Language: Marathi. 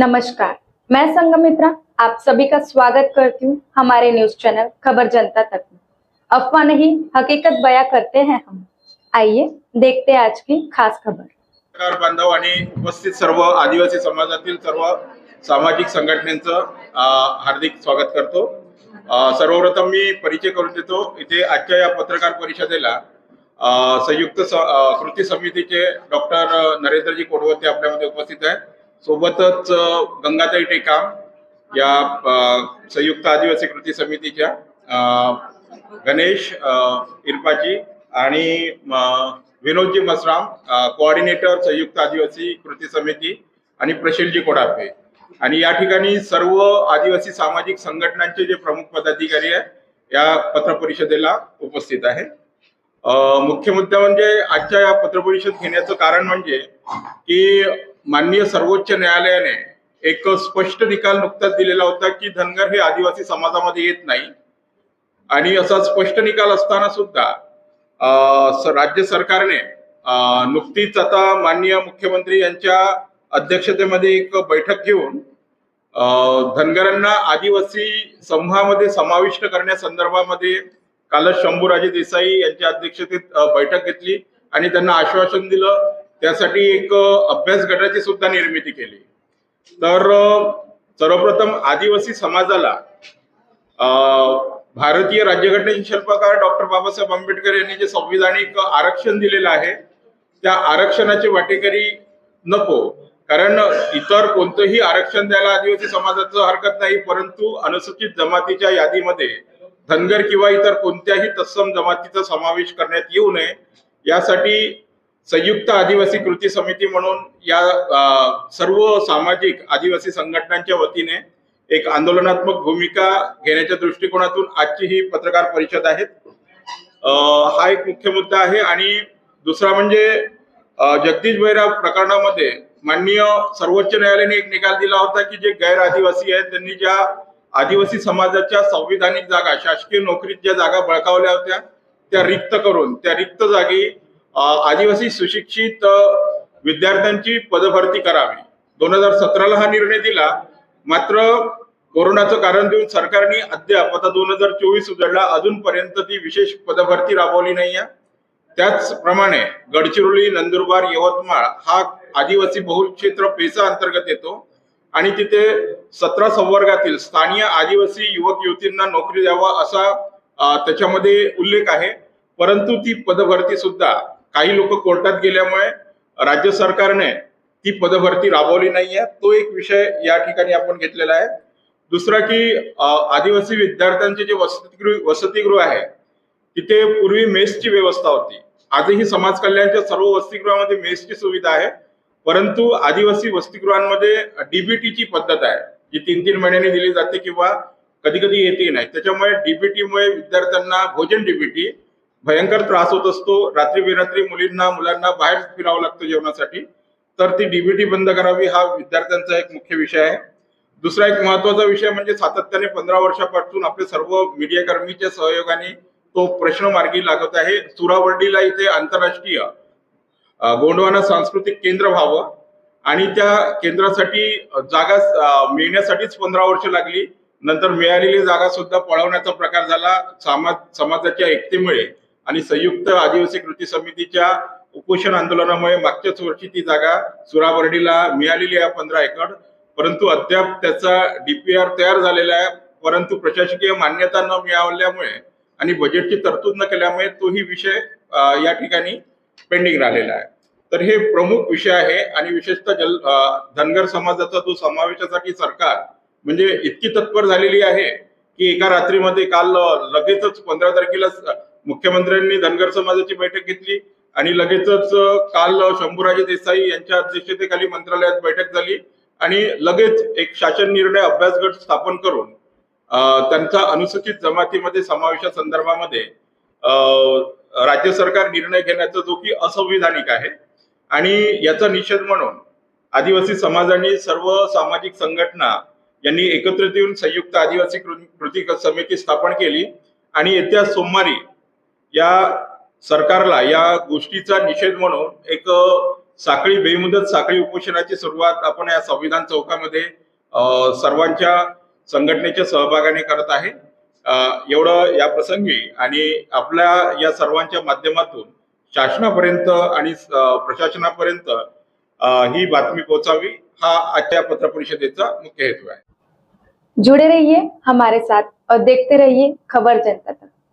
नमस्कार मैं संगमित्रा आप सभी का स्वागत करती हूँ हमारे न्यूज़ चैनल खबर जनता तक में। अफवाह नहीं हकीकत बयां करते हैं हम। आइए देखते हैं आज की खास खबर। बांधव उपस्थित सर्व आदिवासी समाजातील सर्व सामाजिक संघटनेचं अ, हार्दिक स्वागत करतो. सर्वप्रथम मी परिचय करून या पत्रकार परिषदेला अ, संयुक्त स- कृती समितीचे डॉक्टर नरेंद्रजी कोडवते आपल्यामध्ये उपस्थित आहेत. सोबतच गंगाताई टेकाम या संयुक्त आदिवासी कृती समितीच्या अ, गणेश इरपाजी आणि विनोदजी मसराम कोऑर्डिनेटर संयुक्त आदिवासी कृती समिती आणि प्रशीलजी कोडापे. आणि या ठिकाणी सर्व आदिवासी सामाजिक संघटनांचे जे प्रमुख पदाधिकारी आहेत या पत्र परिषदेला उपस्थित आहे मुख्य मुद्दा म्हणजे आजच्या या पत्रपरिषद घेण्याचं कारण म्हणजे की माननीय सर्वोच्च न्यायालयाने एक स्पष्ट निकाल नुकताच दिलेला होता की धनगर हे आदिवासी समाजामध्ये येत नाही. आणि असा स्पष्ट निकाल असताना सुद्धा राज्य सरकारने नुकतीच आता माननीय मुख्यमंत्री यांच्या अध्यक्षतेमध्ये एक बैठक घेऊन धनगरांना आदिवासी समूहामध्ये समाविष्ट करण्यासंदर्भामध्ये कालच शंभूराजे देसाई यांच्या अध्यक्षतेत बैठक घेतली आणि त्यांना आश्वासन दिलं त्यासाठी एक अभ्यास गटाची सुद्धा निर्मिती केली. तर सर्वप्रथम आदिवासी समाजाला भारतीय राज्यघटनेचे शिल्पकार डॉक्टर बाबासाहेब आंबेडकर यांनी जे संविधानिक आरक्षण दिलेलं आहे त्या आरक्षणाचे वाटेकरी नको. कारण इतर कोणतंही आरक्षण द्यायला आदिवासी समाजाचं हरकत नाही परंतु अनुसूचित जमातीच्या यादीमध्ये धनगर किंवा इतर कोणत्याही तत्सम जमातीचा समावेश करण्यात येऊ नये यासाठी संयुक्त आदिवासी कृती समिती म्हणून या सर्व सामाजिक आदिवासी संघटनांच्या वतीने एक आंदोलनात्मक भूमिका घेण्याच्या दृष्टिकोनातून आजची ही पत्रकार परिषद आहे हा एक मुख्य मुद्दा आहे आणि दुसरा म्हणजे जगदीश बैरा प्रकरणामध्ये माननीय सर्वोच्च न्यायालयाने एक निकाल दिला होता की जे गैर आदिवासी आहेत त्यांनी ज्या आदिवासी समाजाच्या संविधानिक जागा शासकीय नोकरीत ज्या जागा बळकावल्या होत्या त्या रिक्त करून त्या रिक्त जागी आदिवासी सुशिक्षित विद्यार्थ्यांची पदभरती करावी. दोन हजार सतराला हा निर्णय दिला. मात्र कोरोनाचं कारण देऊन सरकारने अद्याप आता दोन हजार चोवीस उजडला अजूनपर्यंत ती विशेष पदभरती राबवली नाहीये. त्याचप्रमाणे गडचिरोली नंदुरबार यवतमाळ हा आदिवासी बहुल क्षेत्र पेसा अंतर्गत येतो. आणि तिथे सतरा संवर्गातील स्थानीय आदिवासी युवक युवतींना नोकरी द्यावा असा त्याच्यामध्ये उल्लेख आहे. परंतु ती पदभरती सुद्धा काही लोक कोर्टात गेल्यामुळे राज्य सरकारने ती पदभरती राबवली नाहीये. तो एक विषय या ठिकाणी आपण घेतलेला आहे. दुसरा की आदिवासी विद्यार्थ्यांचे जे वसतिगृह वसतिगृह आहे तिथे पूर्वी मेसची व्यवस्था होती. आजही समाज कल्याणच्या सर्व वसतिगृहामध्ये मेसची सुविधा आहे. परंतु आदिवासी वसतिगृहांमध्ये डीबीटीची पद्धत आहे जी तीन तीन महिन्यांनी दिली जाते किंवा कधी कधी येते नाही. त्याच्यामुळे डीबीटीमुळे विद्यार्थ्यांना भोजन डीबीटी भयंकर त्रास होत असतो. रात्री बेरात्री मुलींना मुलांना बाहेर फिरावं लागतं जेवणासाठी. तर ती डीबीटी बंद करावी हा विद्यार्थ्यांचा एक मुख्य विषय आहे. दुसरा एक महत्त्वाचा विषय म्हणजे सातत्याने पंधरा वर्षापासून आपले सर्व मीडिया कर्मीच्या सहयोगाने तो प्रश्न मार्गी लागत आहे. सुरावर्डीला इथे आंतरराष्ट्रीय गोंडवाना सांस्कृतिक केंद्र व्हावं आणि त्या केंद्रासाठी जागा मिळण्यासाठीच पंधरा वर्ष लागली. नंतर मिळालेली जागा सुद्धा पळवण्याचा प्रकार झाला. समाज समाजाच्या एकतेमुळे. आणि संयुक्त आदिवासी कृती समितीच्या उपोषण आंदोलनामुळे मागच्याच वर्षी ती जागा सुरावर्डीला मिळालेली आहे पंधरा एकर. परंतु अद्याप त्याचा डीपीआर तयार झालेला आहे. परंतु प्रशासकीय मान्यता न मिळाल्यामुळे आणि बजेटची तरतूद न केल्यामुळे तोही विषय या ठिकाणी पेंडिंग राहिलेला आहे. तर हे प्रमुख विषय आहे आणि विशेषतः जल धनगर समाजाचा जो समावेशासाठी सरकार म्हणजे इतकी तत्पर झालेली आहे की एका रात्रीमध्ये काल लगेचच पंधरा तारखेला मुख्यमंत्र्यांनी धनगर समाजाची बैठक घेतली आणि लगेचच काल शंभूराजे देसाई यांच्या अध्यक्षतेखाली मंत्रालयात बैठक झाली आणि लगेच एक शासन निर्णय अभ्यास गट स्थापन करून त्यांचा अनुसूचित जमातीमध्ये समावेशा संदर्भामध्ये राज्य सरकार निर्णय घेण्याचा जो की असंविधानिक आहे आणि याचा निषेध म्हणून आदिवासी समाजाने सर्व सामाजिक संघटना यांनी एकत्रित येऊन संयुक्त आदिवासी कृती समिती स्थापन केली आणि येत्या सोमवारी या सरकारला या गोष्टीचा निषेध म्हणून एक साखळी बेमुदत साखळी उपोषणाची सुरुवात आपण या संविधान चौकामध्ये सर्वांच्या संघटनेच्या सहभागाने करत आहे. एवढं या प्रसंगी आणि आपल्या या सर्वांच्या माध्यमातून शासनापर्यंत आणि प्रशासनापर्यंत ही बातमी पोहोचावी हा आजच्या पत्रपरिषदेचा मुख्य हेतू आहे. जुड़े रहिए हमारे साथ और देखते रहिए खबर जनता तक.